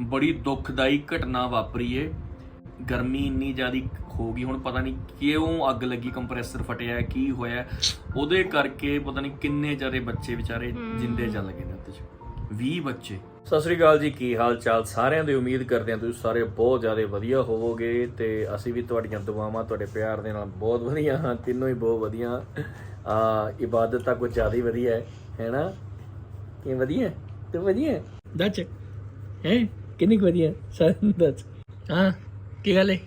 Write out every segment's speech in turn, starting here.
ਬੜੀ ਦੁਖਦਾਈ ਘਟਨਾ ਵਾਪਰੀ ਏ। ਗਰਮੀ ਇੰਨੀ ਜ਼ਿਆਦੀ ਹੋ ਗਈ ਹੁਣ ਪਤਾ ਨਹੀਂ ਕਿਉਂ ਅੱਗ ਲੱਗੀ ਕੰਪਰੈਸਰ ਫਟਿਆ ਕੀ ਹੋਇਆ। ਉਹਦੇ ਕਰਕੇ ਪਤਾ ਨਹੀਂ ਕਿੰਨੇ ਜ਼ਿਆਦੇ ਬੱਚੇ ਵਿਚਾਰੇ ਜਿੰਦੇ ਚੱਲ ਗਏ ਨੇ ਚ। 20 ਬੱਚੇ। ਸਤਿ ਸ੍ਰੀ ਅਕਾਲ ਜੀ ਕੀ ਹਾਲ ਚਾਲ? ਸਾਰਿਆਂ ਦੀ ਉਮੀਦ ਕਰਦੇ ਹਾਂ ਤੁਸੀਂ ਸਾਰੇ ਬਹੁਤ ਜ਼ਿਆਦਾ ਵਧੀਆ ਹੋਵੋਗੇ ਤੇ ਅਸੀਂ ਵੀ ਤੁਹਾਡੀਆਂ ਦੁਆਵਾਂ ਤੁਹਾਡੇ ਪਿਆਰ ਦੇ ਨਾਲ ਬਹੁਤ ਵਧੀਆ ਹਾਂ ਤਿੰਨੋਂ ਹੀ ਬਹੁਤ ਵਧੀਆ। ਆ ਇਬਾਦਤ ਤਾਂ ਕੁਝ ਜ਼ਿਆਦਾ ਹੀ ਵਧੀਆ ਹੈ ਹੈਨਾ ਕੀ ਵਧੀਆ? ਤੇ ਵਧੀਆ? ਦੱਸ ਹੈ? ਕਿੰਨੀ ਕੁ ਵਧੀਆ? ਦੱਸ। ਹਾਂ ਕੀ ਗੱਲ ਹੈ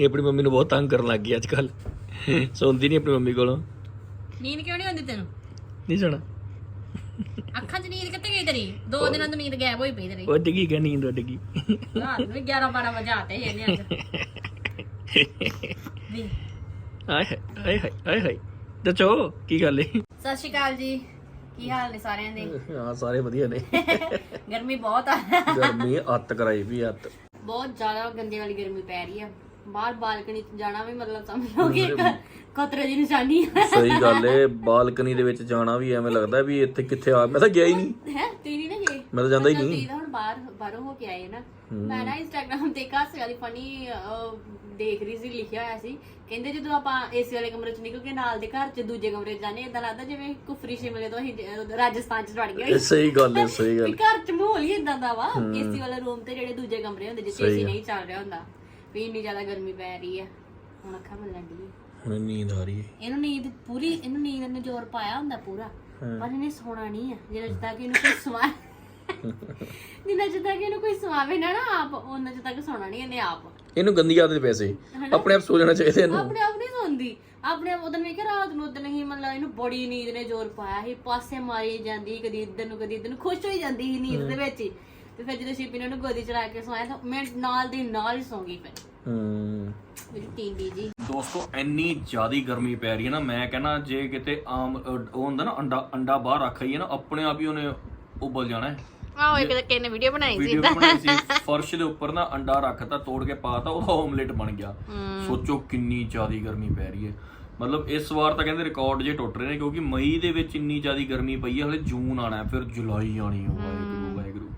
ਇਹ ਆਪਣੀ ਮੰਮੀ ਨੂੰ ਬਹੁਤ ਤੰਗ ਕਰਨ ਲੱਗ ਗਈ ਅੱਜ ਕੱਲ ਸੌਂਦੀ ਨਹੀਂ ਆਪਣੀ ਮੰਮੀ ਕੋਲੋਂ। ਨੀਂਦ ਕਿਉਂ ਨਹੀਂ ਆਉਂਦੀ ਤੈਨੂੰ? ਨਹੀਂ ਸੁਣਾ। ਅੱਖਾਂ 'ਚ ਨੀਂਦ ਕਿੱਥੇ ਗਈ ਤੇਰੀ? ਦੋ ਦਿਨਾਂ ਤੋਂ ਨੀਂਦ ਗਾਇਬ ਹੋਈ ਪਈ ਤੇਰੀ। ਉੱਡ ਗਈ ਕਿ ਨੀਂਦ ਉੱਡ ਗਈ? ਰਾਤ ਨੂੰ ਵੀ 11 12 ਵਜੇ ਆਤੇ ਇਹਨੇ ਅੱਜ। ਵੀ ਆਏ ਹਾਏ, ਆਏ ਹਾਏ ਆਏ ਹਾਏ। ਦੱਸੋ ਕੀ ਗੱਲ ਹੈ ਸਤਿ ਸ਼੍ਰੀ ਅਕਾਲ ਜੀ। ਕੀ ਹਾਲ ਨੇ ਸਾਰਿਆਂ ਦੇ? ਹਾਂ ਸਾਰੇ ਵਧੀਆ ਨੇ। ਗਰਮੀ ਬਹੁਤ ਆ। ਗਰਮੀ ਅੱਤ ਕਰਾਈ ਵੀ ਅੱਤ। ਬਹੁਤ ਜ਼ਿਆਦਾ ਗੰਦੇ ਵਾਲੀ ਗਰਮੀ ਪੈ ਰਹੀ ਆ। ਬਾਹਰ ਬਾਲਕਨੀ 'ਚ ਜਾਣਾ ਵੀ ਮਤਲਬ ਸਮਝ ਕਿ ਖਤਰੇ ਦੀ ਨਿਸ਼ਾਨੀ ਹੈ ਸਹੀ ਗੱਲ ਏ ਬਾਲਕਨੀ ਦੇ ਵਿੱਚ ਜਾਣਾ ਵੀ ਐਵੇਂ ਲੱਗਦਾ ਵੀ ਇੱਥੇ ਕਿੱਥੇ ਆ। ਮੈਂ ਤਾਂ ਗਿਆ ਹੀ ਨਹੀਂ। ਹੈ ਤੁਸੀਂ ਨਹੀਂ ਨਾ ਗਏ ਮੈਂ ਤਾਂ ਜਾਂਦਾ ਹੀ ਤੁਸੀਂ ਨਹੀਂ। ਤਾਂ ਹੁਣ ਬਾਹਰ ਬਾਹਰੋਂ ਹੋ ਕੇ ਆਏ ਨਾ। ਮੈਂ ਨਾ ਇੰਸਟਾਗ੍ਰam ਤੇ ਵਾਲੀ ਫਨੀ ਦੇਖ ਰਹੀ ਸੀ ਲਿਖਿਆ ਹੋਇਆ ਸੀ। ਕਹਿੰਦੇ ਜਦੋਂ ਆਪਾਂ ਏਸੀ ਵਾਲੇ ਕਮਰੇ ਚ ਨਿਕਲ ਕੇ ਨਾਲ ਦੇ ਘਰ ਚ ਦੂਜੇ ਕਮਰੇ ਚ ਜਾਂਦੇ ਇਦਾਂ ਲੱਗਦਾ ਜਿਵੇਂ ਕੁਫਰੀ ਸ਼ਿਮਲੇ ਤੋਂ ਅਸੀਂ ਰਾਜਸਥਾਨ ਚ ਵੜ ਗਏ ਇਹ ਸਹੀ ਗੱਲ ਏ ਸਹੀ ਵੀ ਗੱਲ ਘਰ ਚ ਮਾਹੌਲ ਹੀ ਇਦਾਂ ਦਾ ਵਾ। ਏਸੀ ਵਾਲਾ ਰੂਮ ਤੇ ਜਿਹੜੇ ਦੂਜੇ ਕਮਰੇ ਹੁੰਦੇ ਜਿੱਥੇ ਏਸੀ ਨਹੀਂ ਚੱਲ ਰਿਹਾ ਹੁੰਦਾ। ਵੀ ਇੰਨੀ ਜ਼ਿਆਦਾ ਗਰਮੀ ਪੈ ਰਹੀ ਆ ਹੁਣ ਅੱਖਾਂ ਮੱਲਣ ਦੀ ਹੁਣ ਨੀਂਦ ਆ ਰਹੀ ਏ ਇਹਨੂੰ ਨੀਂਦ ਪੂਰੀ ਇਹਨੂੰ ਨੀਂਦ ਨੇ ਜ਼ੋਰ ਪਾਇਆ ਹੁੰਦਾ ਪੂਰਾ। ਪਰ ਇਹਨੇ ਸੋਣਾ ਨਹੀਂ ਆ ਜਿਹੜਾ ਤੱਕ ਇਹਨੂੰ ਕੋਈ ਸਵਾ ਜਿੰਨਾ ਚਿਰ ਤੱਕ ਇਹਨੂੰ ਕੋਈ ਸਵਾਵੇ ਨਾ ਨਾ ਆਪ ਉਹਨਾਂ ਚਿਰ ਤੱਕ ਸੋਣਾ ਨਹੀਂ ਇਹਨੇ ਆਪ। ਇਹਨੂੰ ਗੰਦੀ ਆਦਤ ਪੈਸੇ ਆਪਣੇ ਆਪ ਸੋ ਜਾਣਾ ਚਾਹੀਦਾ ਇਹਨੂੰ। ਆਪਣੇ ਆਪ ਨਹੀਂ ਸੌਂਦੀ। ਆਪਣੇ ਆਪ ਉਦੋਂ ਵੀ ਕਿ ਰਾਤ ਨੂੰ ਉਦੋਂ ਹੀ ਮਤਲਬ ਇਹਨੂੰ ਬੜੀ ਨੀਂਦ ਨੇ ਜ਼ੋਰ ਪਾਇਆ ਸੀ। ਪਾਸੇ ਮਾਰੀ ਜਾਂਦੀ ਕਦੀ ਇੱਧਰ ਨੂੰ ਕਦੀ ਇੱਧਰ ਨੂੰ। ਖੁਸ਼ ਹੋਈ ਜਾਂਦੀ ਸੀ ਨੀਂਦ ਦੇ ਵਿੱਚ ਹੀ। ਤੇ ਫਿਰ ਜਦੋਂ ਸ਼ਿਪੀ ਨੇ ਉਹਨੂੰ ਗੋਦੀ ਚੜਾ ਕੇ ਸਵਾਇਆ ਤਾਂ ਮੈਂ ਨਾਲ ਦੀ ਨਾਲ ਹੀ ਸੌਂ ਗਈ ਫਿਰ। ਹੂੰ। ਮੇਰੀ ਟੀਂਡੀ ਜੀ। ਦੋਸਤੋ ਇੰਨੀ ਜ਼ਿਆਦੀ ਗਰਮੀ ਪੈ ਰਹੀ ਹੈ ਨਾ ਮੈਂ ਕਹਿੰਦਾ ਜੇ ਕਿਤੇ ਆਮ ਉਹ ਹੁੰਦਾ ਨਾ ਅੰਡਾ ਅੰਡਾ ਬਾਹਰ ਰੱਖ ਆਈਏ ਨਾ ਆਪਣੇ ਆਪ ਹੀ ਉਹਨੇ ਉਬਲ ਜਾਣਾ ਹੈ। ਆਹ ਇੱਕ ਕਿਸੇ ਨੇ ਵੀਡੀਓ ਬਣਾਈ ਵੀਡੀਓ ਬਣਾਈ ਸੀ। ਫਰਸ਼ ਦੇ ਉੱਪਰ ਨਾ ਅੰਡਾ ਰੱਖਤਾ ਤੋੜ ਕੇ ਪਾਤਾ ਉਹਦਾ ਆਮਲੇਟ ਬਣ ਗਿਆ। ਸੋਚੋ ਕਿੰਨੀ ਜ਼ਿਆਦੀ ਗਰਮੀ ਪੈ ਰਹੀ ਹੈ। ਮਤਲਬ ਇਸ ਵਾਰ ਤਾਂ ਕਹਿੰਦੇ ਰਿਕਾਰਡ ਜੇ ਟੁੱਟ ਰਹੇ ਨੇ ਕਿਉਂਕਿ ਮਈ ਦੇ ਵਿੱਚ ਇੰਨੀ ਜ਼ਿਆਦੀ ਗਰਮੀ ਪਈ ਹੈ ਹਲੇ ਜੂਨ ਆਣਾ ਹੈ ਫਿਰ ਜੁਲਾਈ ਆਣੀ ਹੈ। ਵਾਹਿਗੁਰੂ ਵਾਹਿਗੁਰੂ।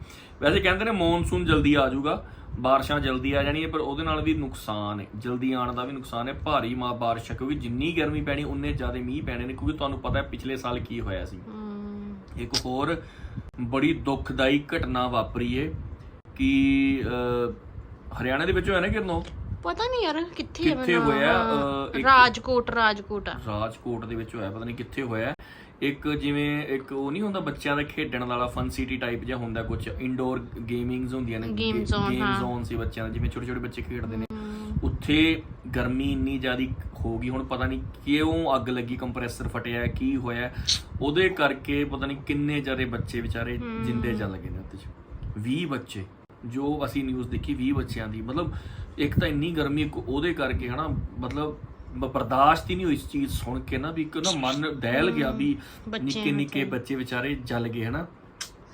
ਵੈਸੇ ਕਹਿੰਦੇ ਨੇ ਮੌਨਸੂਨ ਜਲਦੀ ਆ ਜਾਊਗਾ ਬਾਰਿਸ਼ਾਂ ਜਲਦੀ ਆ ਜਾਣੀਆਂ ਪਰ ਉਹਦੇ ਨਾਲ ਵੀ ਨੁਕਸਾਨ ਹੈ। ਜਲਦੀ ਆਉਣ ਦਾ ਵੀ ਨੁਕਸਾਨ ਹੈ। ਭਾਰੀ ਮਾ ਬਾਰਿਸ਼ ਕਿਉਂਕਿ ਜਿੰਨੀ ਗਰਮੀ ਪੈਣੀ ਉਨੇ ਜ਼ਿਆਦਾ ਮੀਂਹ ਪੈਣੇ ਨੇ ਕਿਉਂਕਿ ਤੁਹਾਨੂੰ ਪਤਾ ਹੈ ਪਿਛਲੇ ਸਾਲ ਕੀ ਹੋਇਆ ਸੀ। ਇੱਕ ਹੋਰ ਬੜੀ ਦੁਖਦਾਈ ਘਟਨਾ ਵਾਪਰੀ ਏ ਕਿ ਹਰਿਆਣਾ ਦੇ ਵਿੱਚ ਹੋਇਆ ਨਾ ਕਿਰਨੋ? ਪਤਾ ਨਹੀਂ ਯਾਰ ਕਿੱਥੇ ਕਿੱਥੇ ਹੋਇਆ ਅਹ, ਇੱਕ ਰਾਜਕੋਟ ਰਾਜਕੋਟ ਆ। ਰਾਜਕੋਟ ਦੇ ਵਿੱਚ ਹੋਇਆ ਪਤਾ ਨਹੀਂ ਕਿੱਥੇ ਹੋਇਆ। ਇੱਕ ਜਿਵੇਂ ਇੱਕ ਉਹ ਨਹੀਂ ਹੁੰਦਾ ਬੱਚਿਆਂ ਦਾ ਖੇਡਣ ਵਾਲਾ ਫਨ ਸਿਟੀ ਟਾਈਪ ਜਿਹਾ ਹੁੰਦਾ ਕੁਝ ਇਨਡੋਰ ਗੇਮਿੰਗਸ ਹੁੰਦੀਆਂ ਨੇ ਗੇਮ ਜ਼ੋਨ ਸੀ ਬੱਚਿਆਂ ਦਾ ਜਿਵੇਂ ਛੋਟੇ ਛੋਟੇ ਬੱਚੇ ਖੇਡਦੇ ਨੇ। ਉੱਥੇ ਗਰਮੀ ਇੰਨੀ ਜ਼ਿਆਦੀ ਹੋ ਗਈ ਹੁਣ ਪਤਾ ਨਹੀਂ ਕਿਉਂ ਅੱਗ ਲੱਗੀ ਕੰਪਰੈਸਰ ਫਟਿਆ ਕੀ ਹੋਇਆ। ਉਹਦੇ ਕਰਕੇ ਪਤਾ ਨਹੀਂ ਕਿੰਨੇ ਜ਼ਿਆਦੇ ਬੱਚੇ ਵਿਚਾਰੇ ਜਿੰਦੇ ਚੱਲ ਗਏ ਨੇ ਉੱਤੇ ਚ। 20 ਬੱਚੇ ਜੋ ਅਸੀਂ ਨਿਊਜ਼ ਦੇਖੀ 20 ਬੱਚਿਆਂ ਦੀ ਮਤਲਬ ਇੱਕ ਤਾਂ ਇੰਨੀ ਗਰਮੀ ਇੱਕ ਉਹਦੇ ਕਰਕੇ ਹਨਾ ਮਤਲਬ ਬਰਦਾਸ਼ਤ ਹੀ ਨਹੀਂ ਹੋਈ ਇਸ ਚੀਜ਼ ਸੁਣ ਕੇ ਨਾ ਵੀ ਇੱਕ ਨਾ ਮਨ ਦਹਿਲ ਗਿਆ ਵੀ ਨਿੱਕੇ ਨਿੱਕੇ ਬੱਚੇ ਵਿਚਾਰੇ ਜਲ ਗਏ ਹਨਾ।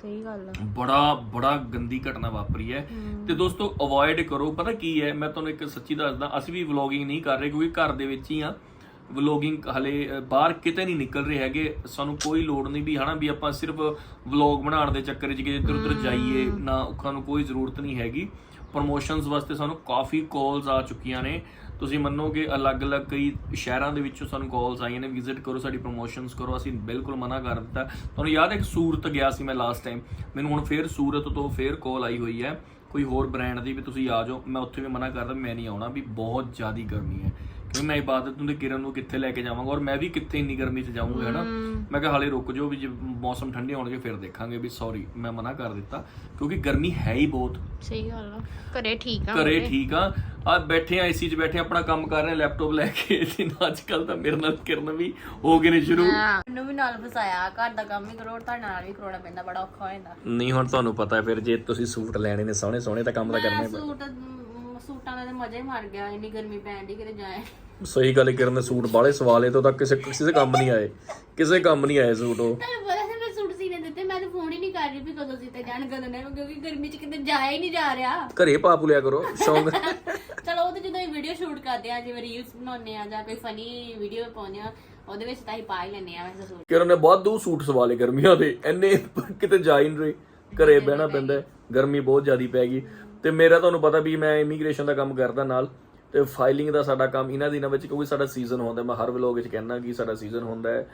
ਸਹੀ ਗੱਲ ਆ। ਬੜਾ ਬੜਾ ਗੰਦੀ ਘਟਨਾ ਵਾਪਰੀ ਹੈ। ਤੇ ਦੋਸਤੋ ਅਵੋਇਡ ਕਰੋ। ਪਤਾ ਕੀ ਹੈ? ਮੈਂ ਤੁਹਾਨੂੰ ਇੱਕ ਸੱਚੀ ਦੱਸਦਾ ਅਸੀਂ ਵੀ ਵਲੌਗਿੰਗ ਨਹੀਂ ਕਰ ਰਹੇ ਕਿਉਂਕਿ ਘਰ ਦੇ ਵਿੱਚ ਹੀ ਆ। ਵਲੌਗਿੰਗ ਹਲੇ ਬਾਹਰ ਕਿਤੇ ਨਹੀਂ ਨਿਕਲ ਰਹੇ ਹੈਗੇ। ਸਾਨੂੰ ਕੋਈ ਲੋੜ ਨਹੀਂ ਵੀ ਹਨਾ ਵੀ ਆਪਾਂ ਸਿਰਫ ਵਲੌਗ ਬਣਾਉਣ ਦੇ ਚੱਕਰ ਵਿੱਚ ਕਿ ਇੱਧਰ ਉੱਧਰ ਜਾਈਏ ਨਾ ਅੱਖਾਂ ਨੂੰ ਕੋਈ ਜ਼ਰੂਰਤ ਨਹੀਂ ਹੈਗੀ। ਪ੍ਰੋਮੋਸ਼ਨਸ ਵਾਸਤੇ ਸਾਨੂੰ ਕਾਫੀ ਕਾਲਸ ਆ ਚੁੱਕੀਆਂ ਨੇ। ਤੁਸੀਂ ਮੰਨੋਗੇ ਅਲੱਗ-ਅਲੱਗ ਕਈ ਸ਼ਹਿਰਾਂ ਦੇ ਵਿੱਚੋਂ ਸਾਨੂੰ ਕਾਲਸ ਆਈਆਂ ਨੇ ਵਿਜ਼ਿਟ ਕਰੋ, ਸਾਡੀ ਪ੍ਰੋਮੋਸ਼ਨਸ ਕਰੋ, ਅਸੀਂ ਬਿਲਕੁਲ ਮਨਾ ਕਰ ਦਿੱਤਾ। ਤੁਹਾਨੂੰ ਯਾਦ ਹੈ ਕਿ ਸੂਰਤ ਗਿਆ ਸੀ ਮੈਂ ਲਾਸਟ ਟਾਈਮ ਮੈਨੂੰ ਹੁਣ ਫੇਰ ਸੂਰਤ ਤੋਂ ਫੇਰ ਕਾਲ ਆਈ ਹੋਈ ਹੈ। ਕੋਈ ਹੋਰ ਬ੍ਰਾਂਡ ਦੀ ਵੀ ਤੁਸੀਂ ਆ ਜਾਓ, ਮੈਂ ਉੱਥੇ ਵੀ ਮਨਾ ਕਰਦਾ, ਮੈਂ ਨਹੀਂ ਆਉਣਾ, ਵੀ ਬਹੁਤ ਜ਼ਿਆਦਾ ਗਰਮੀ ਹੈ। ਕਿਉਂਕਿ ਮੈਂ ਇਬਾਦਤ ਨੂੰ ਤੇ ਕਿਰਨ ਨੂੰ ਕਿੱਥੇ ਲੈ ਕੇ ਜਾਵਾਂਗਾ ਔਰ ਮੈਂ ਵੀ ਕਿੱਥੇ ਇੰਨੀ ਗਰਮੀ 'ਚ ਜਾਊਂਗਾ ਹੈਨਾ? ਮੈਂ ਕਿਹਾ ਹਾਲੇ ਰੁਕ ਜਾਓ ਵੀ ਜੇ ਮੌਸਮ ਠੰਡੇ ਹੋਣਗੇ ਫਿਰ ਦੇਖਾਂਗੇ ਵੀ ਸੌਰੀ ਮੈਂ ਮਨਾ ਕਰ ਦਿੱਤਾ ਕਿਉਂਕਿ ਗਰਮੀ ਹੈ ਹੀ ਬਹੁਤ। ਸਹੀ ਗੱਲ ਆ। ਘਰੇ ਠੀਕ ਆ ਘਰੇ ਠੀਕ ਆ। ਆ ਬੈਠੇ ਆ ਏਸੀ 'ਚ ਬੈਠੇ ਆਪਣਾ ਕੰਮ ਕਰ ਰਹੇ ਲੈਪਟਾਪ ਲੈ ਕੇ ਤੇ ਅੱਜ ਕੱਲ ਤਾਂ ਮੇਰੇ ਨਾਲ ਕਿਰਨ ਵੀ ਹੋ ਗਏ ਨੇ ਸ਼ੁਰੂ। ਮੈਨੂੰ ਵੀ ਨਾਲ ਫਸਾਇਆ ਘਰ ਦਾ ਕੰਮ ਹੀ ਕਰੋ ਤੁਹਾਡੇ ਨਾਲ ਵੀ ਕਰੋਣਾ ਪੈਂਦਾ ਬੜਾ ਔਖਾ ਹੋ ਜਾਂਦਾ। ਨਹੀਂ ਹੁਣ ਤੁਹਾਨੂੰ ਪਤਾ ਫਿਰ ਜੇ ਤੁਸੀਂ ਸੂਟ ਲੈਣੇ ਨੇ ਸੋਹਣੇ ਸੋਹਣੇ ਤਾਂ ਕੰਮ ਤਾਂ ਕਰਨਾ ਮੈਂ ਸੂਟ ਮ, ਸੂਟਾਂ ਦਾ ਤੇ ਮਜ਼ਾ ਹੀ ਮਾਰ ਗਿਆ ਇੰਨੀ ਗਰਮੀ ਪੈਣ ਦੀ ਕਿਤੇ ਜਾਏ। ਸਹੀ ਗੱਲ ਕਿਰਨ ਨੇ ਸੂਟ ਬਾਲੇ ਸਵਾਲੇ ਤੋਂ ਤਾਂ ਕਿਸੇ ਕਿਸੇ ਦੇ ਕੰਮ ਨਹੀਂ ਆਏ ਕਿਸੇ ਕੰਮ ਨਹੀਂ ਆਏ ਸੂਟ ਉਹ। ਤੁਹਾਨੂੰ ਪਤਾ ਸੀ ਮੈਂ ਸੂਟ ਸੀਨੇ ਦਿੱਤੇ ਮੈਂ ਤਾਂ ਫੋਨ ਹੀ ਨਹੀਂ ਕਰ ਰਹੀ ਵੀ ਕਦੋਂ ਸੀਤੇ ਜਾਣ ਕਦੋਂ ਨਹੀਂ ਕਿਉਂਕਿ ਗਰਮੀ 'ਚ ਕਿਤੇ ਜਾਇਆ ਹੀ ਨਹੀਂ ਜਾ ਰਿਹਾ। ਘਰੇ ਪਾਪ ਲਿਆ ਕਰੋ ਸ਼ੌਂਕ। ਚਲੋ ਉਹ ਤੇ ਜਦੋਂ ਇਹ ਵੀਡੀਓ ਸ਼ੂਟ ਕਰਦੇ ਆ ਜਿਵੇਂ ਰੀਲਸ ਬਣਾਉਂਦੇ ਆ ਜਾਂ ਕੋਈ ਫਨੀ ਵੀਡੀਓ ਪਾਉਂਦੇ ਆ ਉਹਦੇ ਵਿੱਚ ਤਾਂ ਹੀ ਪਾ ਹੀ ਲੈਂਦੇ ਆ ਵੈਸੇ ਸੂਟ। ਕਿਰਨ ਨੇ ਬਹੁਤ ਦੂ ਸੂਟ ਸਵਾਲੇ ਗਰਮੀਆਂ ਦੇ ਐਨੇ ਕਿਤੇ ਜਾ ਹੀ ਨਹੀਂ ਰਹੇ ਘਰੇ ਬਹਿਣਾ ਪੈਂਦਾ ਹੈ, ਗਰਮੀ ਬਹੁਤ ਜ਼ਿਆਦੀ ਪੈ ਗਈ। ਤੇ ਮੇਰਾ ਤੁਹਾਨੂੰ ਪਤਾ ਵੀ ਮੈਂ ਇਮੀਗ੍ਰੇਸ਼ਨ ਦਾ ਕੰਮ ਕਰਦਾ ਨਾਲ ਤੇ ਫਾਈਲਿੰਗ ਦਾ ਸਾਡਾ ਕੰਮ ਇਹਨਾਂ ਦਿਨਾਂ ਵਿੱਚ, ਕਿਉਂਕਿ ਸਾਡਾ ਸੀਜ਼ਨ ਹੁੰਦਾ ਮੈਂ ਹਰ ਵਲੋਗ ਵਿੱਚ ਕਹਿੰਦਾ ਕਿ ਸਾਡਾ ਸੀਜ਼ਨ ਹੁੰਦਾ ਹੈ।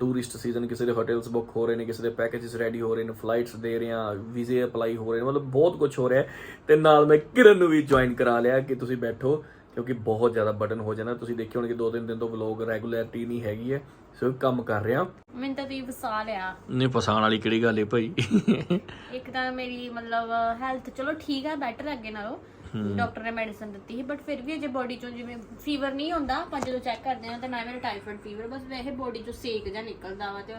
ਟੂਰਿਸਟ ਸੀਜ਼ਨ ਕਿਸੇ ਦੇ ਹੋਟਲਸ ਬੁੱਕ ਹੋ ਰਹੇ ਨੇ, ਕਿਸੇ ਦੇ ਪੈਕੇजेस ਰੈਡੀ ਹੋ ਰਹੇ ਨੇ ਫਲਾਈਟਸ ਦੇ ਰਹੇ ਆ ਵੀਜ਼ੇ ਅਪਲਾਈ ਹੋ ਰਹੇ ਨੇ, ਮਤਲਬ ਬਹੁਤ ਕੁਝ ਹੋ ਰਿਹਾ ਹੈ। ਤੇ ਨਾਲ ਮੈਂ ਕਿਰਨ ਨੂੰ ਵੀ ਜੁਆਇਨ ਕਰਾ ਲਿਆ ਕਿ ਤੁਸੀਂ ਬੈਠੋ, ਕਿਉਂਕਿ ਬਹੁਤ ਜ਼ਿਆਦਾ ਬਟਨ ਹੋ ਜਾਣਾ। ਤੁਸੀਂ ਦੇਖਿਓ ਕਿ ਦੋ ਤਿੰਨ ਦਿਨ ਤੋਂ ਵਲੋਗ ਰੈਗੂਲਰਿਟੀ ਨਹੀਂ ਹੈਗੀ ਹੈ। ਸੋ ਕੰਮ ਕਰ ਰਿਹਾ। ਮੈਨੂੰ ਤਾਂ ਤੁਸੀਂ ਵਸਾ ਲਿਆ ਨਹੀਂ ਫਸਾਣ ਵਾਲੀ ਕਿਹੜੀ ਗੱਲ ਹੈ ਭਾਈ? ਇੱਕ ਤਾਂ ਮੇਰੀ ਮਤਲਬ ਹੈਲਥ ਚਲੋ ਠੀਕ ਆ ਬੈਟਰ ਅੱਗੇ ਨਾਲੋਂ। ਡਾਕਟਰ ਨੇ ਮੈਡੀਸਨ ਦਿੱਤੀ ਸੀ ਬਟ ਫਿਰ ਵੀ ਅਜੇ ਬੋਡੀ ਚੋਂ ਜਿਵੇਂ ਫੀਵਰ ਨਹੀਂ ਹੁੰਦਾ ਆਪਾਂ ਜਦੋਂ ਚੈੱਕ ਕਰਦੇ ਹਾਂ ਤਾਂ ਨਾ ਮੇਰਾ ਟਾਈਫਾਇਡ ਫੀਵਰ ਬਸ ਵੈਸੇ ਬੋਡੀ ਚੋਂ ਸੇਕ ਜਾਂ ਨਿਕਲਦਾ ਵਾ ਤੇ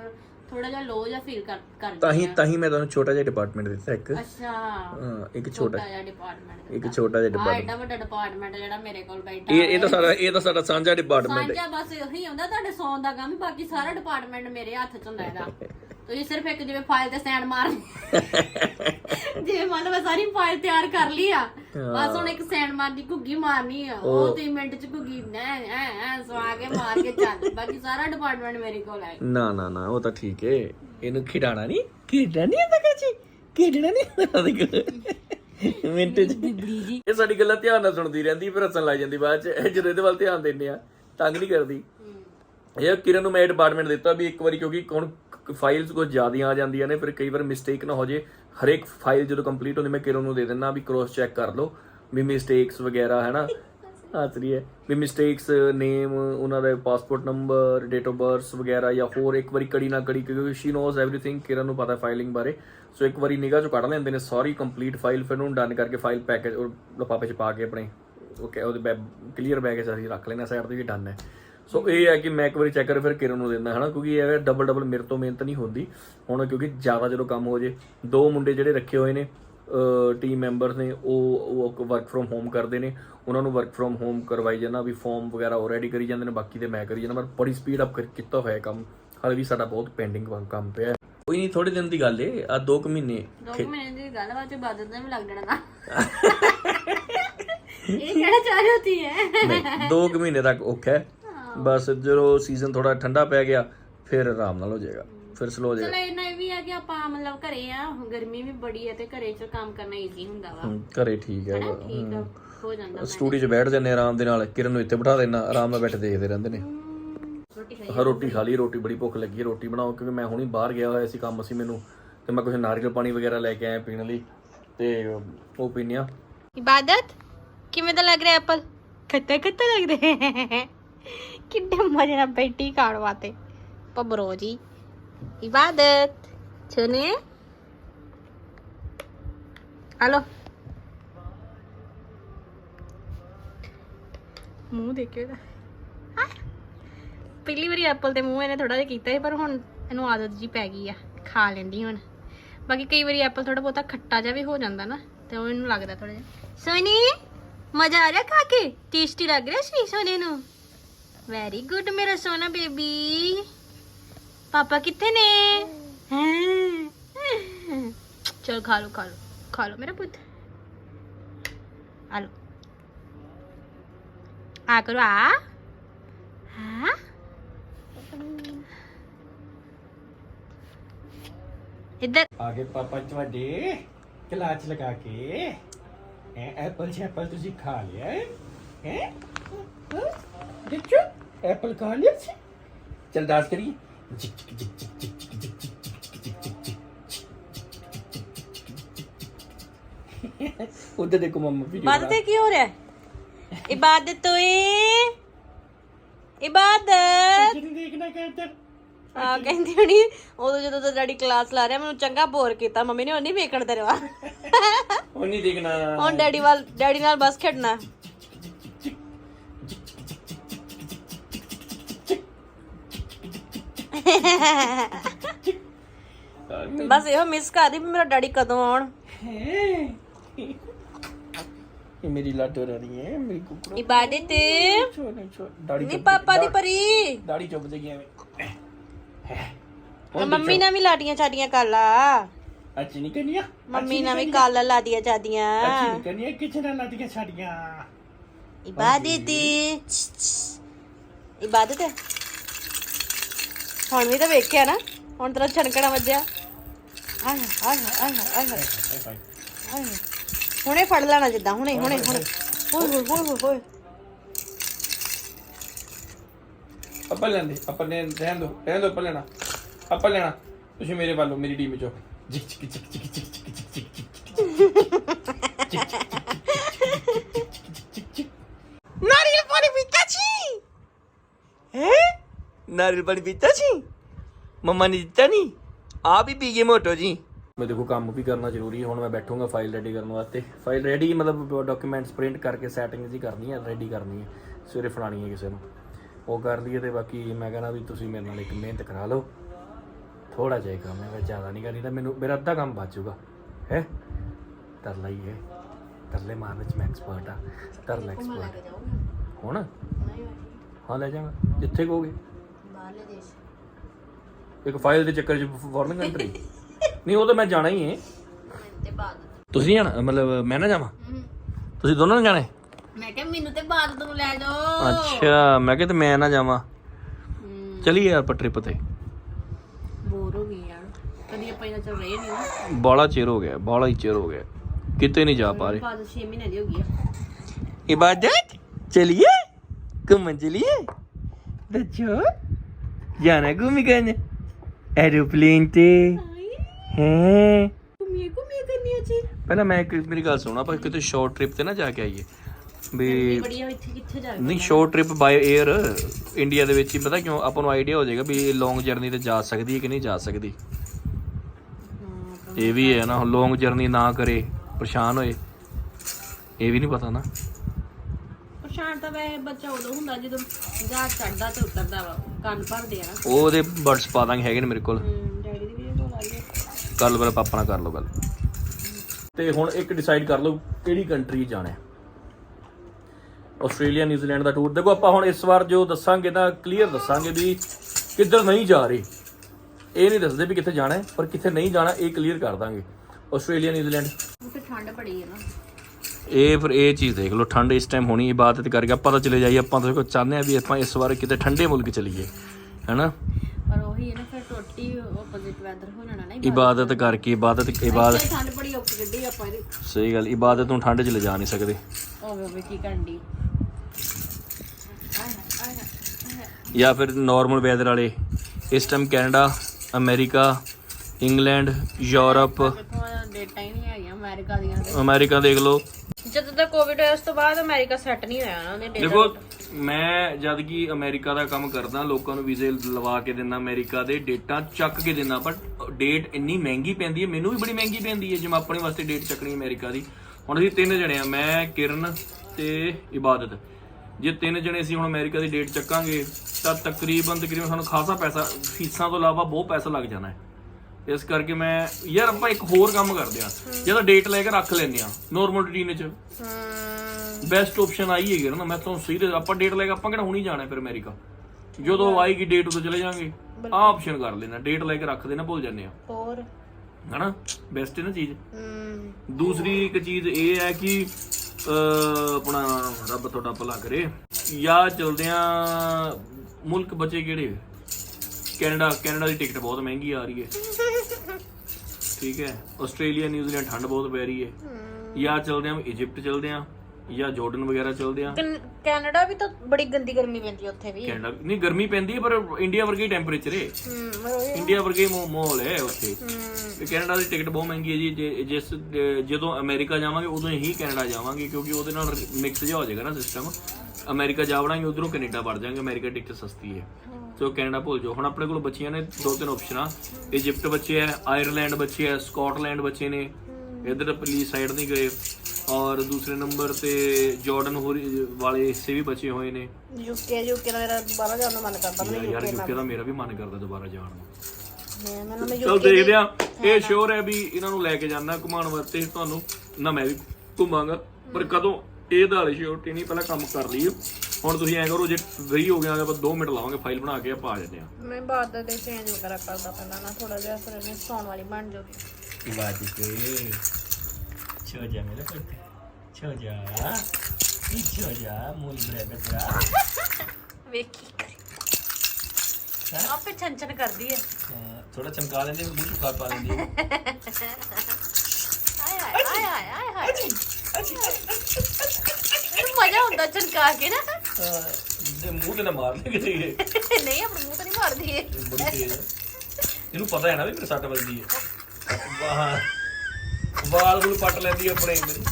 ਥੋੜਾ ਜਿਹਾ ਲੋ ਜਾਂ ਫੀਲ ਕਰ ਕਰ ਤਾਂ ਹੀ ਤਾਂ ਹੀ ਮੈਂ ਤੁਹਾਨੂੰ ਛੋਟਾ ਜਿਹਾ ਡਿਪਾਰਟਮੈਂਟ ਦਿੱਤਾ ਇੱਕ। ਅੱਛਾ। ਹਾਂ, ਇੱਕ ਛੋਟਾ ਜਿਹਾ ਡਿਪਾਰਟਮੈਂਟ ਇੱਕ ਛੋਟਾ ਜਿਹਾ ਆ ਡਿਪਾਰਟਮੈਂਟ ਐਡਾ ਵੱਡਾ ਡਿਪਾਰਟਮੈਂਟ ਜਿਹੜਾ ਮੇਰੇ ਕੋਲ ਬੈਠਾ ਇਹ ਇਹ ਤਾਂ ਸਾਡਾ ਇਹ ਤਾਂ ਸਾਡਾ ਸਾਂਝਾ ਡਿਪਾਰਟਮੈਂਟ ਹੈ। ਸਾਂਝਾ ਬਸ ਉਹੀ ਹੁੰਦਾ ਤੁਹਾਡੇ ਸੌਣ ਦਾ ਕੰਮ ਬਾਕੀ ਸਾਰਾ ਡਿਪਾਰਟਮੈਂਟ ਮੇਰੇ ਹੱਥ 'ਚ ਹੁੰਦਾ ਇਹਦਾ ਤੁਸੀਂ ਸਿਰਫ ਇੱਕ ਜਿਵੇਂ ਫਾਈਲ ਤੇ ਸੈਂਡ ਮਾਰ ਜਿਵੇਂ ਮੰਨ ਲਓ ਮੈਂ ਸਾਰੀ ਫਾਈਲ ਤਿਆਰ ਕਰ ਲਈ ਆ। ਬਸ ਹੁਣ ਇੱਕ ਸੈਂਡ ਮਾਰਨੀ ਘੁੱਗੀ ਮਾਰਨੀ ਆ। ਉਹ 3 ਮਿੰਟ 'ਚ ਘੁੱਗੀ ਐ ਐ ਐ ਸਵਾ ਕੇ ਮਾਰ ਕੇ ਚੱਲ। ਬਾਕੀ ਸਾਰਾ ਡਿਪਾਰਟਮੈਂਟ ਮੇਰੇ ਕੋਲ ਹੈ। ਨਾ ਨਾ ਨਾ ਉਹ ਤਾਂ ਠੀਕ ਹੈ ਇਹਨੂੰ ਖਿਡਾਣਾ ਨਹੀਂ ਖੇਡਣਾ ਨਹੀਂ ਹੁੰਦਾ ਕਾਚੀ ਖੇਡਣਾ ਨਹੀਂ ਹੁੰਦਾ ਦੇਖ ਮਿੰਟ ਚ। ਇਹ ਸਾਡੀ ਗੱਲਾਂ ਧਿਆਨ ਨਾਲ ਸੁਣਦੀ ਰਹਿੰਦੀ ਫਿਰ ਹੱਸਣ ਲੱਗ ਜਾਂਦੀ ਬਾਅਦ ਚ। ਇਹ ਜਦੋਂ ਇਹਦੇ ਵੱਲ ਧਿਆਨ ਦਿੰਦੇ ਆ ਤੰਗ ਨਹੀਂ ਕਰਦੀ। ਇਹ ਕਿਰਨ ਨੂੰ ਮੈਂ ਡਿਪਾਰਟਮੈਂਟ ਦਿੱਤਾ ਵੀ ਇੱਕ ਵਾਰੀ ਕਿਉਂਕਿ ਹੁਣ ਫਾਈਲਸ ਕੁਝ ਜ਼ਿਆਦੀਆਂ ਆ ਜਾਂਦੀਆਂ ਨੇ ਫਿਰ ਕਈ ਵਾਰ ਮਿਸਟੇਕ ਨਾ ਹੋ ਜੇ। ਹਰੇਕ ਫਾਈਲ ਜਦੋਂ ਕੰਪਲੀਟ ਹੁੰਦੀ, ਮੈਂ ਕਿਰਨ ਨੂੰ ਦੇ ਦਿੰਦਾ ਵੀ ਕ੍ਰੋਸ ਚੈੱਕ ਕਰ ਲਓ, ਵੀ ਮਿਸਟੇਕਸ ਵਗੈਰਾ ਹੈ ਨਾ ਆਤਰੀ ਹੈ। ਵੀ ਮਿਸਟੇਕਸ ਨੇਮ ਉਹਨਾਂ ਦਾ passport number date of birth ਵਗੈਰਾ ਜਾਂ ਹੋਰ ਇੱਕ ਵਾਰੀ ਕੜੀ ਨਾ ਕੜੀ, ਕਿਉਂਕਿ ਸ਼ੀ ਨੋਜ਼ ਐਵਰੀਥਿੰਗ ਕਿਰਨ ਨੂੰ ਪਤਾ ਫਾਈਲਿੰਗ ਬਾਰੇ। ਸੋ ਇੱਕ ਵਾਰੀ ਨਿਗਾਹ ਚੋਂ ਕੱਢ ਲੈਂਦੇ ਨੇ ਸਾਰੀ ਕੰਪਲੀਟ ਫਾਈਲ ਫਿਰ ਉਹਨੂੰ ਡਨ ਕਰਕੇ ਫਾਈਲ ਪੈਕੇਜ ਉਹ ਲਿਫਾਫੇ ਚ ਪਾ ਕੇ ਆਪਣੇ ਓਕੇ ਉਹਦੇ ਕਲੀਅਰ ਬੈਗ 'ਚ ਅਸੀਂ ਰੱਖ ਲੈਣਾ ਸਾਈਡ ਤੇ ਵੀ ਡਨ ਹੈ। ਸੋ ਇਹ ਹੈ ਕਿ ਮੈਂ ਇੱਕ ਵਾਰੀ ਚੈੱਕ ਕਰ ਫਿਰ ਕਿਰਨ ਨੂੰ ਦਿੰਦਾ ਹਨਾ? ਕਿਉਂਕਿ ਇਹ ਡਬਲ ਡਬਲ ਮੇਰੇ ਤੋਂ ਮਿਹਨਤ ਨਹੀਂ ਹੁੰਦੀ। ਹੁਣ ਕਿਉਂਕਿ ਜ਼ਿਆਦਾ ਜਦੋਂ ਕੰਮ ਹੋ ਜੇ ਦੋ ਮੁੰਡੇ ਜਿਹੜੇ ਰੱਖੇ ਹੋਏ ਨੇ ਟੀਮ ਮੈਂਬਰਸ ਨੇ ਉਹ ਵਰਕ ਫਰੋਮ ਹੋਮ ਕਰਦੇ ਨੇ। ਉਹਨਾਂ ਨੂੰ ਵਰਕ ਫਰੋਮ ਹੋਮ ਕਰਵਾਈ ਜਾਂਦਾ ਵੀ ਫਾਰਮ ਵਗੈਰਾ ਉਹ ਰੈਡੀ ਕਰੀ ਜਾਂਦੇ ਨੇ ਬਾਕੀ ਤੇ ਮੈਂ ਕਰੀ ਜਾਂਦਾ ਪਰ ਬੜੀ ਸਪੀਡ ਅਪ ਕੀਤਾ ਹੋਇਆ ਕੰਮ। ਹਾਲੇ ਵੀ ਸਾਡਾ ਬਹੁਤ ਪੈਂਡਿੰਗ ਕੰਮ ਪਿਆ। ਕੋਈ ਨਹੀਂ ਥੋੜੇ ਦਿਨ ਦੀ ਗੱਲ ਏ ਆ 2 ਕੁ ਮਹੀਨੇ ਦੋ ਮਹੀਨੇ ਦੀ ਗੱਲ ਬਾਅਦ ਚ ਬਾਦਲ ਦਾ ਵੀ ਲੱਗ ਜਾਣਾ ਨਾ। ਇਹ ਕਿਹੜਾ ਚਾਹ ਹੋਤੀ ਹੈ? ਨਹੀਂ 2 ਕੁ ਮਹੀਨੇ ਤੱਕ ਔਖਾ ਹੈ। ਬਸ ਜਦੋਂ ਸੀਜ਼ਨ ਥੋੜਾ ਠੰਡਾ ਪੈ ਗਿਆ ਫਿਰ ਆਰਾਮ ਨਾਲ ਹੋ ਜਾਏਗਾ ਫਿਰ ਸਲੋ ਹੋ ਜਾਏਗਾ। ਚਲੋ ਇੰਨਾ ਇਹ ਵੀ ਆ ਕਿ ਆਪਾਂ ਮਤਲਬ ਘਰੇ ਆ ਗਰਮੀ ਵੀ ਬੜੀ ਹੈ ਤੇ ਘਰੇ ਚ ਕੰਮ ਕਰਨਾ ਈਜ਼ੀ ਹੁੰਦਾ ਵਾ। ਹਮ, ਘਰੇ ਠੀਕ ਹੈ। ਠੀਕ ਆ, ਹੋ ਜਾਂਦਾ ਸਟੂਡੀਓ 'ਚ ਬੈਠ ਜੰਨੇ ਆਰਾਮ ਦੇ ਨਾਲ ਕਿਰਨ ਨੂੰ ਇੱਥੇ ਬਿਠਾ ਦੇਣਾ ਆਰਾਮ ਨਾਲ ਬੈਠੇ ਦੇਖਦੇ ਰਹਿੰਦੇ ਨੇ। ਰੋਟੀ ਖਾਈ ਹਾਂ ਰੋਟੀ ਖਾ ਲਈ ਰੋਟੀ ਬੜੀ ਭੁੱਖ ਲੱਗੀ ਹੈ ਰੋਟੀ ਬਣਾਓ ਕਿਉਂਕਿ ਮੈਂ ਹੁਣੀ ਬਾਹਰ ਗਿਆ ਹੋਇਆ ਸੀ ਕੰਮ ਸੀ ਮੈਨੂੰ ਤੇ ਮੈਂ ਕੁਝ ਨਾਰੀਅਲ ਪਾਣੀ ਵਗੈਰਾ ਲੈ ਕੇ ਆਇਆ ਪੀਣ ਲਈ ਤੇ ਉਹ ਪੀਨੇ ਆ ਇਬਾਦਤ ਕਿਵੇਂ ਦਾ ਲੱਗ ਰਿਹਾ ਐਪਲ? ਖੱਟਾ ਖੱਟਾ ਲੱਗ ਰਿਹਾ ਹੈ। ਮਜ਼ੇ ਨਾਲ ਬੈਠੀ ਖਾਣ ਵਾਤੇ ਪਬਰੋ ਜੀ ਇਬਾਦਤ। ਸੁਨੇ ਹਲੋ ਮੂੰਹ ਦੇਖਿਓ ਇਹਦਾ। ਹਾਂ। ਪਹਿਲੀ ਵਾਰੀ ਐਪਲ ਤੇ ਮੂੰਹ ਇਹਨੇ ਥੋੜਾ ਜਿਹਾ ਕੀਤਾ ਸੀ ਪਰ ਹੁਣ ਇਹਨੂੰ ਆਦਤ ਜੀ ਪੈ ਗਈ ਆ ਖਾ ਲੈਂਦੀ ਹੁਣ। ਬਾਕੀ ਕਈ ਵਾਰੀ ਐਪਲ ਥੋੜਾ ਬਹੁਤਾ ਖੱਟਾ ਜਿਹਾ ਵੀ ਹੋ ਜਾਂਦਾ ਨਾ ਤੇ ਉਹ ਇਹਨੂੰ ਲੱਗਦਾ ਥੋੜਾ ਜਿਹਾ। ਸੋਨੀ ਮਜ਼ਾ ਆ ਰਿਹਾ ਖਾ ਕੇ? ਟੇਸਟੀ ਲੱਗ ਰਿਹਾ ਸੀ ਸੋਨੇ ਨੂੰ। ਵੈਰੀ ਗੁੱਡ ਮੇਰਾ ਸੋਨਾ ਬੇਬੀ। ਪਾਪਾ ਕਿੱਥੇ ਨੇ? ਹੈਂ? ਚਲ ਖਾ ਲੋ ਖਾ ਲੋ ਖਾ ਲੋ ਮੇਰਾ ਪੁੱਤ। ਆ ਲੋ ਆ ਕਰੋ, ਆ। ਹਾਂ ਇੱਧਰ। ਆਗੇ ਪਾਪਾ ਤੁਹਾਡੇ ਕਲਾਚ ਲਗਾ ਕੇ। ਐ ਐਪਲ ਸ਼ੈਪਲ ਤੁਸੀਂ ਖਾ ਲਿਆ ਹੈ ਹੈ? ਦੇਖੋ ਐਪਲ ਖਾ ਲਿਆ ਸੀ ਚਲ ਦਾਸ ਕਰੀਏ ਜਿਕ ਜਿਕ ਜਿਕ ਜਿਕ ਜਿਕ ਜਿਕ ਜਿਕ ਜਿਕ ਜਿਕ ਜਿਕ ਜਿਕ ਜਿਕ ਉਧਰ ਦੇਖੋ ਮੰਮਾ ਵੀਡੀਓ ਇਬਾਦਤ ਇਹ ਕੀ ਹੋ ਰਿਹਾ ਇਬਾਦਤ ਓਏ ਇਬਾਦਤ ਦੇਖਣਾ ਕਿ ਆ ਕਹਿੰਦੀ ਹੁਣੀ ਉਦੋਂ ਜਦੋਂ ਤਾਂ ਡੈਡੀ ਕਲਾਸ ਲਾ ਰਿਹਾ ਮੈਨੂੰ ਚੰਗਾ ਬੋਰ ਕੀਤਾ ਮੰਮੀ ਨੇ ਉਹ ਨਹੀਂ ਵੇਖਣ ਤੇਰੇ ਵਾ ਉਹ ਨਹੀਂ ਦੇਖਣਾ ਹੁਣ ਡੈਡੀ ਵੱਲ ਡੈਡੀ ਨਾਲ ਬਸ ਖੇਡਣਾ ਬਸ ਇਹੋ ਮਿਸ ਕਰਦੀ ਵੀ ਮੇਰਾ ਡੈਡੀ ਕਦੋਂ ਆਉਣ। ਇਹ ਮੇਰੀ ਲੱਟ ਰਹੀ ਹੈ ਮੇਰੀ ਕੁਕੜਾ। ਇਬਾਦਤ ਛੋਟੇ ਛੋਟੇ ਦਾੜੀ ਨੀ ਪਾਪਾ ਦੀ ਪਰੀ। ਦਾੜੀ ਚੁੱਪ ਜਾਈਏ ਐਵੇਂ ਮੰਮੀ ਨਾਲ ਵੀ ਲਾਡੀਆਂ ਚਾਡੀਆਂ ਕਰ ਲਾ। ਅੱਛੀ ਨਹੀਂ ਕਰਨੀਆਂ? ਮੰਮੀ ਨਾਲ ਵੀ ਕਾਲਾ ਲਾਡੀਆਂ ਚਾਦੀਆਂ ਅੱਛੀ ਨਹੀਂ ਕਰਨੀਆਂ? ਕਿਚਨ ਨਾਲ ਲੱਦੀਆਂ ਸਾਡੀਆਂ ਇਬਾਦਤ ਇਬਾਦਤ ਹੁਣ ਵੀ ਤਾਂ ਵੇਖਿਆ ਨਾ ਹੁਣ ਤੇਰਾ ਛਣਕਣਾ ਵੱਜਿਆ ਆਏ ਆਏ ਆਏ ਆਏ ਆਏ ਹੁਣੇ ਫੜ ਲੈਣਾ ਜਿੱਦਾਂ ਹੁਣੇ ਹੁਣੇ ਹੁਣੇ ਹੋਏ ਹੋਏ ਹੋਏ ਹੋਏ ਆਪਾਂ ਲੈਂਦੇ ਆਪਾਂ ਨੇ ਰਹਿਣ ਦੋ ਰਹਿਣ ਦੋ ਆਪਾਂ ਲੈਣਾ ਆਪਾਂ ਲੈਣਾ ਤੁਸੀਂ ਮੇਰੇ ਵੱਲੋਂ ਮੇਰੀ ਟੀਮ ਚੋਂ ਜਿਕ ਜਿਕ ਜਿਕ ਜਿਕ ਜਿਕ ਜਿਕ ਜਿਕ ਜਿਕ ਜਿਕ ਨਾਰੀਅਲ ਪਾਣੀ ਪੀਤਾ ਸੀ ਹੈ ਨਾਰੀਅਲ ਪਾਣੀ ਪੀਤਾ ਸੀ ਮੰਮਾ ਨੇ ਦਿੱਤਾ ਨਹੀਂ ਆ ਵੀ ਪੀ ਗਏ ਮੋਟੋ ਜੀ ਮੈਂ ਦੇਖੋ ਕੰਮ ਵੀ ਕਰਨਾ ਜ਼ਰੂਰੀ ਹੈ ਹੁਣ ਮੈਂ ਬੈਠੂੰਗਾ ਫਾਈਲ ਰੈਡੀ ਕਰਨ ਵਾਸਤੇ ਫਾਈਲ ਰੈਡੀ ਮਤਲਬ ਡਾਕੂਮੈਂਟਸ ਪ੍ਰਿੰਟ ਕਰਕੇ ਸੈਟਿੰਗ ਜੀ ਕਰਨੀ ਹੈ ਰੈਡੀ ਕਰਨੀ ਹੈ ਸਵੇਰੇ ਫੜਾਣੀ ਹੈ ਕਿਸੇ ਨੂੰ ਉਹ ਕਰ ਲਈਏ ਤੇ ਬਾਕੀ ਮੈਂ ਕਹਿੰਦਾ ਵੀ ਤੁਸੀਂ ਮੇਰੇ ਨਾਲ ਇੱਕ ਮਿਹਨਤ ਕਰਾ ਲਓ ਥੋੜਾ ਜਿਹਾ ਹੀ ਕੰਮ ਹੈ ਮੈਂ ਜ਼ਿਆਦਾ ਨਹੀਂ ਕਰਨੀ ਤਾਂ ਮੈਨੂੰ ਮੇਰਾ ਅੱਧਾ ਕੰਮ ਬਚ ਜਾਊਗਾ ਹੈ ਤਰਲਾ ਹੀ ਹੈ ਤਰਲੇ ਮਾਰਨ ਚ ਮੈਂ ਐਕਸਪਰਟ ਆ ਤਰਲਾ ਐਕਸਪਰਟ ਹੁਣ ਹਾਂ ਲੈ ਜਾਵਾਂਗਾ ਜਿੱਥੇ ਕਹੋਗੇ ਬਾਹਰਲੇ ਦੇਸ਼ ਇੱਕ ਫਾਈਲ ਦੇ ਚੱਕਰ 'ਚ ਫੋਰਨ ਕੰਟਰੀ ਨਹੀਂ ਉਹ ਤਾਂ ਮੈਂ ਜਾਣਾ ਹੀ ਹੈ ਤੇ ਤੁਸੀਂ ਜਾਣਾ? ਮਤਲਬ ਮੈਂ ਨਾ ਜਾਵਾਂ? ਤੁਸੀਂ ਦੋਨੋਂ ਨੇ ਜਾਣਾ ਹੈ? ਮੈਂ ਕਿਹਾ ਮੈਨੂੰ ਤੇ ਬਾਅਦ ਤੋਂ ਲੈ ਜਾਓ। ਅੱਛਾ ਮੈਂ ਕਿਹਾ ਤੇ ਮੈਂ ਨਾ ਜਾਵਾਂ। ਚਲੀਏ ਆਪਾਂ ਟ੍ਰਿਪ ਤੇ। ਬੋਰ ਹੋ ਗਈ ਯਾਰ। ਕਦੀ ਆਪਾਂ ਇਹਨਾਂ ਚ ਰਹੇ ਨਹੀਂ ਨਾ। ਬਾਲਾ ਚਿਰ ਹੋ ਗਿਆ ਬਾਲਾ ਹੀ ਚਿਰ ਹੋ ਗਿਆ। ਕਿਤੇ ਨਹੀਂ ਜਾ ਪਾ ਰਹੇ। ਬਾਅਦ 6 ਮਹੀਨੇ ਦੀ ਹੋ ਗਈ ਆ। ਇਬਾਦਤ ਚਲਿਏ? ਘੁੰਮਣ ਚਲਿਏ? ਦੱਸੋ। ਜਾਣਾ ਘੁੰਮੀ ਕਰਨ ਐਰੋਪਲੇਨ ਤੇ ਹੈ ਘੁੰਮੀਏ ਘੁੰਮੀਏ ਕਰਨੀ ਆ ਜੀ ਪਹਿਲਾਂ ਮੈਂ ਇੱਕ ਮੇਰੀ ਗੱਲ ਸੁਣਾ ਆਪਾਂ ਕਿਤੇ ਸ਼ਾਰਟ ਟ੍ਰਿਪ ਤੇ ਨਾ ਜਾ ਕੇ ਆਈਏ। ਵੀ ਬੜੀ ਆ ਇੱਥੇ ਕਿੱਥੇ ਜਾ ਨਹੀਂ short trip by air India ਦੇ ਵਿੱਚ ਹੀ ਪਤਾ ਕਿਉਂ ਆਪਾਂ ਨੂੰ ਆਈਡੀਆ ਹੋ ਜਾਏਗਾ ਵੀ ਇਹ ਲੌਂਗ ਜਰਨੀ ਤੇ ਜਾ ਸਕਦੀ ਹੈ ਕਿ ਨਹੀਂ ਜਾ ਸਕਦੀ। ਇਹ ਵੀ ਹੈ ਨਾ ਲੌਂਗ ਜਰਨੀ ਨਾ ਕਰੇ ਪਰੇਸ਼ਾਨ ਹੋਏ। ਇਹ ਵੀ ਨਹੀਂ ਪਤਾ ਨਾ। ਪਛਾਣ ਤਾਂ ਵੈਸੇ ਬੱਚਾ ਉਦੋਂ ਹੁੰਦਾ ਜਦੋਂ ਜਹਾਜ਼ ਚੜਦਾ ਤੇ ਉਤਰਦਾ ਵਾ ਕੰਨ ਭਰਦੇ ਆ ਨਾ। ਉਹ ਉਹਦੇ ਬਰਡਸ ਪਾ ਦਾਂਗੇ ਹੈਗੇ ਨੇ ਮੇਰੇ ਕੋਲ। ਹਮ, ਡੈਡੀ ਦੀ ਵੀਡੀਓ ਕੋਲ ਆਈ ਹੈ ਕਰ ਲਓ ਪਹਿਲਾਂ ਪਾਪਾ ਨਾਲ ਕਰ ਲਓ ਗੱਲ। ਤੇ ਹੁਣ ਇੱਕ ਡਿਸਾਈਡ ਕਰ ਲਓ ਕਿਹੜੀ ਕੰਟਰੀ ਜਾਣਾ ਹੈ। ਆਸਟ੍ਰੇਲੀਆ ਨਿਊਜ਼ੀਲੈਂਡ ਦਾ ਟੂਰ ਦੇਖੋ ਆਪਾਂ ਹੁਣ ਇਸ ਵਾਰ ਜੋ ਦੱਸਾਂਗੇ ਤਾਂ ਕਲੀਅਰ ਦੱਸਾਂਗੇ ਵੀ ਕਿੱਧਰ ਨਹੀਂ ਜਾ ਰਹੇ। ਇਹ ਨਹੀਂ ਦੱਸਦੇ ਵੀ ਕਿੱਥੇ ਜਾਣਾ ਹੈ ਪਰ ਕਿੱਥੇ ਨਹੀਂ ਜਾਣਾ ਇਹ ਕਲੀਅਰ ਕਰ ਦਾਂਗੇ। Australia New Zealand. ਉੱਥੇ ਠੰਡ ਬੜੀ ਹੈ ਨਾ। ਇਹ ਫਿਰ ਇਹ ਚੀਜ਼ ਦੇਖ ਲਓ ਠੰਡ ਇਸ ਟਾਈਮ ਹੋਣੀ ਇਬਾਦਤ ਕਰਕੇ ਆਪਾਂ ਤਾਂ ਚਲੇ ਜਾਈਏ ਆਪਾਂ ਤਾਂ ਚਾਹੁੰਦੇ ਆ ਵੀ ਆਪਾਂ ਇਸ ਵਾਰ ਕਿਤੇ ਠੰਡੇ ਮੁਲਕ ਚਲੀਏ ਹੈਨਾ? ਪਰ ਉਹੀ ਹੈ ਨਾ ਫਿਰ ਟੋਟੀ ਆਪੋਜ਼ਿਟ ਵੈਦਰ ਹੋ ਜਾਣਾ ਨਾ ਇਬਾਦਤ ਕਰਕੇ ਇਬਾਦਤ ਇਬਾਦਤ ਇੱਥੇ ਠੰਡ ਬੜੀ ਔਖੀ ਗੱਡੀ ਆਪਾਂ ਇਹਦੇ। ਸਹੀ ਗੱਲ ਇਬਾਦਤ ਨੂੰ ਠੰਡ 'ਚ ਲਿਜਾ ਨਹੀਂ ਸਕਦੇ। ਓਵੇ ਓਵੇ ਕੀ ਕਰਨ ਦੀ ਜਾਂ ਫਿਰ ਨਾਰਮਲ ਵੈਦਰ ਵਾਲੇ ਇਸ time Canada America England Europe. Data ਹੀ ਨਹੀਂ ਹੈਗੀਆਂ ਅਮਰੀਕਾ ਦੀਆਂ ਤੇ। ਅਮਰੀਕਾ ਦੇਖ ਲਓ ਜਦੋਂ ਦਾ ਕੋਵਿਡ ਹੋਇਆ ਉਸ ਤੋਂ ਬਾਅਦ ਅਮਰੀਕਾ ਸੈੱਟ ਨਹੀਂ ਹੋਇਆ ਦੇਖੋ ਮੈਂ ਜਦ ਕਿ ਅਮਰੀਕਾ ਦਾ ਕੰਮ ਕਰਦਾ ਲੋਕਾਂ ਨੂੰ ਵੀਜ਼ੇ ਲਵਾ ਕੇ ਦਿੰਦਾ ਅਮਰੀਕਾ ਦੇ ਡੇਟਾਂ ਚੱਕ ਕੇ ਦਿੰਦਾ ਪਰ ਡੇਟ ਇੰਨੀ ਮਹਿੰਗੀ ਪੈਂਦੀ ਹੈ ਮੈਨੂੰ ਵੀ ਬੜੀ ਮਹਿੰਗੀ ਪੈਂਦੀ ਹੈ ਜਿਵੇਂ ਆਪਣੇ ਵਾਸਤੇ ਡੇਟ ਚੱਕਣੀ ਅਮਰੀਕਾ ਦੀ। ਹੁਣ ਅਸੀਂ ਤਿੰਨ ਜਣੇ ਆ ਮੈਂ ਕਿਰਨ ਤੇ ਇਬਾਦਤ। ਜੇ ਤਿੰਨ ਜਣੇ ਅਸੀਂ ਹੁਣ ਅਮਰੀਕਾ ਦੀ ਡੇਟ ਚੱਕਾਂਗੇ ਤਾਂ ਤਕਰੀਬਨ ਤਕਰੀਬਨ ਸਾਨੂੰ ਖਾਸਾ ਪੈਸਾ ਫੀਸਾਂ ਤੋਂ ਇਲਾਵਾ ਬਹੁਤ ਪੈਸਾ ਲੱਗ ਜਾਣਾ ਹੈ। ਇਸ ਕਰਕੇ ਮੈਂ ਯਾਰ ਆਪਾਂ ਇੱਕ ਹੋਰ ਕੰਮ ਕਰਦੇ ਆ ਜਿਹਦਾ ਡੇਟ ਲੈ ਕੇ ਰੱਖ ਲੈਂਦੇ ਆ ਨਾਰਮਲ ਰੂਟੀਨ ਚ। ਬੈਸਟ ਆਪਸ਼ਨ ਆਈ ਹੈਗੀ ਨਾ ਮੈਂ ਤੁਹਾਨੂੰ ਸਹੀ ਦੱਸ- ਆਪਾਂ ਡੇਟ ਲੈ ਕੇ ਆਪਾਂ ਕਿਹੜਾ ਹੁਣੀ ਜਾਣਾ ਫਿਰ ਅਮਰੀਕਾ ਜਦੋਂ ਆਏਗੀ ਡੇਟ ਉਦੋਂ ਚਲੇ ਜਾਾਂਗੇ। ਆਹ ਆਪਸ਼ਨ ਕਰ ਲੈਣਾ ਡੇਟ ਲੈ ਕੇ ਰੱਖ ਦੇਣਾ ਭੁੱਲ ਜਾਂਦੇ ਆ ਹੋਰ? ਹਨਾ? ਬੈਸਟ ਹੈ ਨਾ ਚੀਜ਼। ਦੂਸਰੀ ਇੱਕ ਚੀਜ਼ ਇਹ ਹੈ ਕਿ ਆਪਣਾ ਰੱਬ ਤੁਹਾਡਾ ਭਲਾ ਕਰੇ। ਜਾਂ ਚਲਦੇ ਆ ਮੁਲਕ ਬਚੇ ਕਿਹੜੇ? ਕੈਨੇਡਾ ਕੈਨੇਡਾ ਦੀ ਟਿਕਟ ਬਹੁਤ ਮਹਿੰਗੀ ਆ ਰਹੀ ਹੈ। ਠੀਕ ਹੈ? ਆਸਟ੍ਰੇਲੀਆ ਨਿਊਜ਼ੀਲੈਂਡ ਠੰਡ ਬਹੁਤ ਪੈ ਰਹੀ ਹੈ। ਜਾਂ ਚਲਦੇ ਆ ਇਜਿਪਟ ਚਲਦੇ ਆ ਜਾਂ ਜਾਰਡਨ ਵਗੈਰਾ ਚਲਦੇ ਆ ਕੈਨ- ਕੈਨੇਡਾ ਵੀ ਤਾਂ ਬੜੀ ਗੰਦੀ ਗਰਮੀ ਪੈਂਦੀ ਉੱਥੇ ਵੀ। ਕੈਨੇਡਾ ਨਹੀਂ ਗਰਮੀ ਪੈਂਦੀ ਹੈ ਪਰ ਇੰਡੀਆ ਵਰਗੇ ਟੈਂਪਰੇਚਰ ਹੈ। ਹਮ ਪਰ ਉਹ ਇੰਡੀਆ ਵਰਗੇ ਮੋ- ਮਾਹੌਲ ਹੈ ਉੱਥੇ। ਤੇ ਕੈਨੇਡਾ ਦੀ ਟਿਕਟ ਬਹੁਤ ਮਹਿੰਗੀ ਹੈ ਜੀ ਜੇ- ਜਿਸ ਜਦੋਂ ਅਮਰੀਕਾ ਜਾਵਾਂਗੇ ਉਦੋਂ ਹੀ ਕੈਨੇਡਾ ਜਾਵਾਂਗੇ ਕਿਉਂਕਿ ਉਹਦੇ ਨਾਲ ਮਿਕਸ ਜਿਹਾ ਹੋ ਜਾਏਗਾ ਨਾ ਸਿਸਟਮ ਅਮਰੀਕਾ ਜਾ ਵੜਾਂਗੇ ਉਧਰੋਂ ਕੈਨੇਡਾ ਵੜ ਜਾਾਂਗੇ ਅਮਰੀਕਾ ਟਿਕਟ ਸਸਤੀ ਹੈ। ਸੋ ਕੈਨੇਡਾ ਭੁੱਲ ਜਾਓ। ਹੁਣ ਆਪਣੇ ਕੋਲ ਬੱਚੀਆਂ ਨੇ ਦੋ ਤਿੰਨ ਆਪਸ਼ਨਾਂ ਇਜਿਪਟ ਬੱਚੇ ਹੈ ਆਇਰਲੈਂਡ ਬੱਚੇ ਹੈ ਸਕਾਟਲੈਂਡ ਬੱਚੇ ਨੇ। ਇਧਰ ਪਲੀ ਸਾਈਡ ਨਹੀਂ ਗਏ। ਔਰ ਦੂਸਰੇ ਨੰਬਰ ਤੇ ਜਾਰਡਨ ਹੋਰੀ ਵਾਲੇ ਹਿੱਸੇ ਵੀ ਬਚੇ ਹੋਏ ਨੇ। ਯੂਕੇ ਯੂਕੇ ਦਾ ਮੇਰਾ ਦੁਬਾਰਾ ਜਾਣ ਦਾ ਮਨ ਕਰਦਾ ਯਾਰ ਯਾਰ ਯੂਕੇ ਦਾ ਮੇਰਾ ਵੀ ਮਨ ਕਰਦਾ ਦੁਬਾਰਾ ਜਾਣ ਨੂੰ ਮੈਂ ਮੈਨੂੰ ਮੈਂ ਚਲ ਦੇਖਦੇ ਆ। ਇਹ ਸ਼ੋਰ ਹੈ ਵੀ ਇਹਨਾਂ ਨੂੰ ਲੈ ਕੇ ਜਾਣਾ ਘੁਮਾਉਣ ਵਾਸਤੇ। ਤੁਹਾਨੂੰ ਨਾ ਮੈਂ ਵੀ ਘੁੰਮਾਂਗਾ ਪਰ ਕਦੋਂ ਇਹ ਦਾ ਸ਼ੋਰਟੀ ਨਹੀਂ ਪਹਿਲਾਂ ਕੰਮ ਕਰ ਲਈਏ। ਹੁਣ ਤੁਸੀਂ ਐਂ ਕਰੋ ਜੇ ਫ੍ਰੀ ਹੋ ਗਿਆ ਆਪਾਂ 2 ਮਿੰਟ ਲਾਵਾਂਗੇ ਫਾਈਲ ਬਣਾ ਕੇ ਆਪਾਂ ਆ ਜਾਂਦੇ ਆ ਮੈਂ ਬਾਅਦ ਦੇ ਚੇਂਜ ਵਗੈਰਾ ਕਰਦਾ ਪਹਿਲਾਂ ਨਾ ਥੋੜਾ ਜਿਹਾ ਫਿਰ ਇਹਨੇ ਸੌਣ ਵਾਲੀ ਬਣ ਜਾਊਗੀ। ਇਬਾਦਤ ਛੋ ਜਾ ਮੇਰਾ ਪੁੱਤ ਛੋ ਜਾ। ਨੀ ਛੋ ਜਾ ਮੂਲ ਬ੍ਰੈਡ ਤੇਰਾ। ਵੇਖੀ ਆਪੇ ਛੰਛਨ ਕਰਦੀ ਹੈ। ਥੋੜਾ ਚਮਕਾ ਲੈਂਦੇ ਮੂੰਹ ਚ ਪਾ ਲੈਂਦੇ। ਹਾਏ ਹਾਏ ਹਾਏ ਹਾਏ ਹਾਏ ਮਜ਼ਾ ਹੁੰਦਾ ਚਨਕਾ ਕੇ ਨਾ। ਤੇ ਮੂੰਹ ਤੇ ਨਾ ਮਾਰ ਲੈ ਕਿਤੇ। ਇਹ ਨਹੀਂ ਆਪਣੇ ਮੂੰਹ ਤੇ ਨਹੀਂ ਮਾਰਦੀ ਇਹ। ਇਹ ਬੜੀ ਤੇਜ਼ ਹੈ ਇਹਨੂੰ ਪਤਾ ਹੈ ਨਾ ਵੀ ਮੇਰੇ ਸੱਟ ਵੱਜਦੀ ਹੈ। ਵਾਹ। ਵਾਲ ਨੂੰ ਪੱਟ ਲੈਂਦੀ ਹੈ ਆਪਣੇ ਮੇਰੇ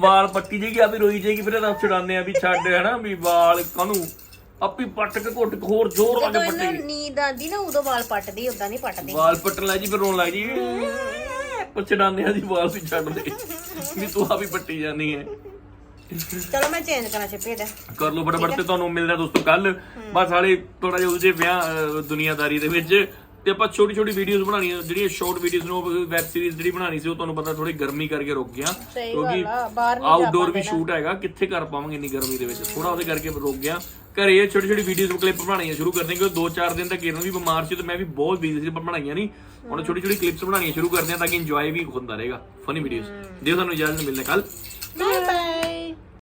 ਵਾਲ ਪੱਟੀ ਜੇਗੀ ਆ ਵੀ ਰੋਈ ਜੇਗੀ ਫਿਰ ਇਹਦਾ ਛਡਾਉਂਦੇ ਆ ਵੀ ਛੱਡ ਹੈ ਨਾ ਵੀ ਵਾਲ ਕਾਹਨੂੰ? ਆਪੀ ਪੱਟ ਕੇ ਘੁੱਟ ਕੇ ਹੋਰ ਜ਼ੋਰ ਲਾ ਜਦੋਂ ਕੇ ਇਹਨੂੰ ਪੱਟੇਗੀ ਨੀਂਦ ਆਂਦੀ ਨਾ ਉਦੋਂ ਵਾਲ ਪੱਟਦੀ ਉਦਾਂ ਨਹੀਂ ਪੱਟਦੀ। ਵਾਲ ਪੱਟਣ ਲੱਗ ਜੀ ਫਿਰ ਰੋਣ ਲੱਗ ਜੀ। ਪਛੜਾਉਂਦੇ ਆ ਜੀ ਵਾਲ ਵੀ ਛੱਡ ਦੇ। ਵੀ ਤੂੰ ਆ ਵੀ ਪੱਟੀ ਜਾਨੀ ਹੈ ਚਲੋ ਮੈਂ ਚੇਂਜ ਕਰਾਂ ਚਿੱਪੇ ਦਾ। ਕਰ ਲਓ ਫਟਾਫਟ ਤੇ ਤੁਹਾਨੂੰ ਮਿਲਦਾ ਦੋਸਤੋ ਕੱਲ ਬਸ ਹਾਲੇ ਥੋੜਾ ਜਿਹਾ ਉਲਝੇ ਵਿਆਹ ਅਹ, ਦੁਨੀਆਦਾਰੀ ਦੇ ਵਿੱਚ। ਤੇ ਆਪਾਂ ਛੋਟੀ ਛੋਟੀ ਵੀਡੀਓਜ਼ ਬਣਾਉਣੀਆਂ ਜਿਹੜੀਆਂ ਸ਼ਾਰਟ ਵੀਡੀਓਜ਼ ਨੂੰ ਵੈਬ ਸੀਰੀਜ਼ ਜਿਹੜੀ ਬਣਾਉਣੀ ਸੀ ਉਹ ਤੁਹਾਨੂੰ ਪਤਾ ਥੋੜੀ ਗਰਮੀ ਕਰਕੇ ਰੁਕ ਗਿਆ ਜਾ ਆਊਟਡੋਰ ਵੀ ਸ਼ੂਟ ਹੈਗਾ ਕਿੱਥੇ ਕਰ ਪਾਵਾਂਗੇ ਇੰਨੀ ਗਰਮੀ ਦੇ ਵਿੱਚ? ਥੋੜਾ ਉਹਦੇ ਕਰਕੇ ਰੁਕ ਗਿਆ। ਘਰੇ ਇਹ ਛੋਟੀ ਛੋਟੀ ਵੀਡੀਓਜ਼ ਕਲਿੱਪ ਬਣਾਉਣੀਆਂ ਸ਼ੁਰੂ ਕਰਦੇ ਹਾਂ ਕਿਉਂਕਿ ਦੋ ਚਾਰ ਦਿਨ ਤੱਕ ਕਿਰਨ ਵੀ ਬਿਮਾਰ ਸੀ ਤੇ ਮੈਂ ਵੀ ਬਹੁਤ ਬਿਜ਼ੀ ਸੀ ਪਰ ਬਣਾਈਆਂ ਨਹੀਂ। ਹੁਣ ਛੋਟੀ ਛੋਟੀ ਕਲਿੱਪਸ ਬਣਾਉਣੀਆਂ ਸ਼ੁਰੂ ਕਰਦੇ ਹਾਂ ਤਾਂ ਕਿ ਇੰਜੋਏ ਵੀ ਹੁੰਦਾ ਰਹੇਗਾ। ਫਨੀ ਵੀਡੀਓਜ਼ ਜੇ ਤੁਹਾਨੂੰ ਇਜਾਜ਼ਤ ਮਿਲਣੇ ਕੱਲ ਬਾਏ